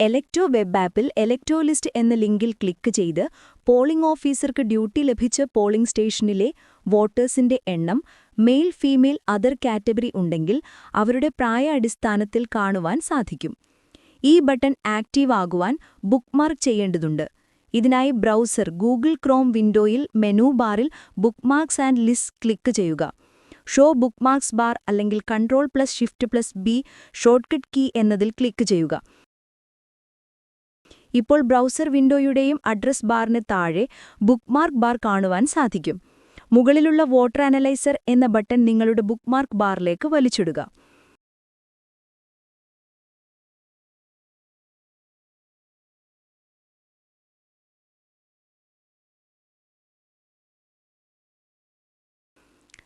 എലക്ടോ web ആപ്പിൽ electro list എന്ന ലിങ്കിൽ ക്ലിക്ക് ചെയ്ത് പോളിംഗ് ഓഫീസർക്ക് ഡ്യൂട്ടി ലഭിച്ച പോളിംഗ് സ്റ്റേഷനിലെ വോട്ടേഴ്സിന്റെ എണ്ണം മെയിൽ ഫീമെയിൽ അതർ കാറ്റഗറി ഉണ്ടെങ്കിൽ അവരുടെ പ്രായ അടിസ്ഥാനത്തിൽ കാണുവാൻ സാധിക്കും. ഈ ബട്ടൺ ആക്റ്റീവ് ആകുവാൻ ബുക്ക്മാർക്ക് ചെയ്യേണ്ടതുണ്ട്. ഇതിനായി ബ്രൗസർ ഗൂഗിൾ ക്രോം വിൻഡോയിൽ മെനു ബാറിൽ ബുക്ക്മാർക്സ് ആൻഡ് ലിസ്റ്റ് ക്ലിക്ക് ചെയ്യുക. ഷോ ബുക്ക് മാർക്സ് ബാർ അല്ലെങ്കിൽ control plus shift plus B shortcut key എന്നതിൽ ക്ലിക്ക് ചെയ്യുക. ഇപ്പോൾ ബ്രൗസർ വിൻഡോയുടെയും അഡ്രസ് ബാറിന് താഴെ ബുക്ക്മാർക്ക് ബാർ കാണുവാൻ സാധിക്കും. മുകളിലുള്ള വോട്ടർ അനലൈസർ എന്ന ബട്ടൺ നിങ്ങളുടെ ബുക്ക്മാർക്ക് ബാറിലേക്ക് വലിച്ചിടുക.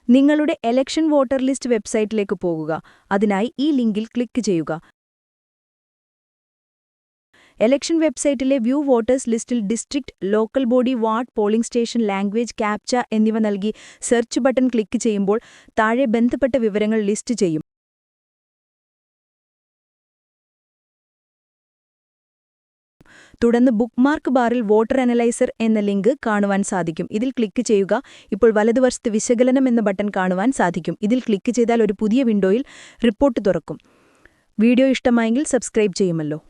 നിങ്ങളുടെ എലക്ഷൻ വോട്ടർ ലിസ്റ്റ് വെബ്സൈറ്റിലേക്ക് പോകുക. അതിനായി ഈ ലിങ്കിൽ ക്ലിക്ക് ചെയ്യുക. എലക്ഷൻ വെബ്സൈറ്റിലെ വ്യൂ വോട്ടേഴ്സ് ലിസ്റ്റിൽ district local body ward polling station language captcha എന്നിവ നൽകി സെർച്ച് ബട്ടൺ ക്ലിക്ക് ചെയ്യുമ്പോൾ താഴെ ബന്ധപ്പെട്ട വിവരങ്ങൾ ലിസ്റ്റ് ചെയ്യും. തുടർന്ന് ബുക്ക്മാർക്ക് ബാറിൽ വോട്ടർ അനലൈസർ എന്ന ലിങ്ക് കാണുവാൻ സാധിക്കും. ഇതിൽ ക്ലിക്ക് ചെയ്യുക. ഇപ്പോൾ വലതുവശത്ത് വിശകലനം എന്ന ബട്ടൺ കാണുവാൻ സാധിക്കും. ഇതിൽ ക്ലിക്ക് ചെയ്താൽ ഒരു പുതിയ വിൻഡോയിൽ റിപ്പോർട്ട് തുറക്കും. വീഡിയോ ഇഷ്ടമായെങ്കിൽ സബ്സ്ക്രൈബ് ചെയ്യുമല്ലോ.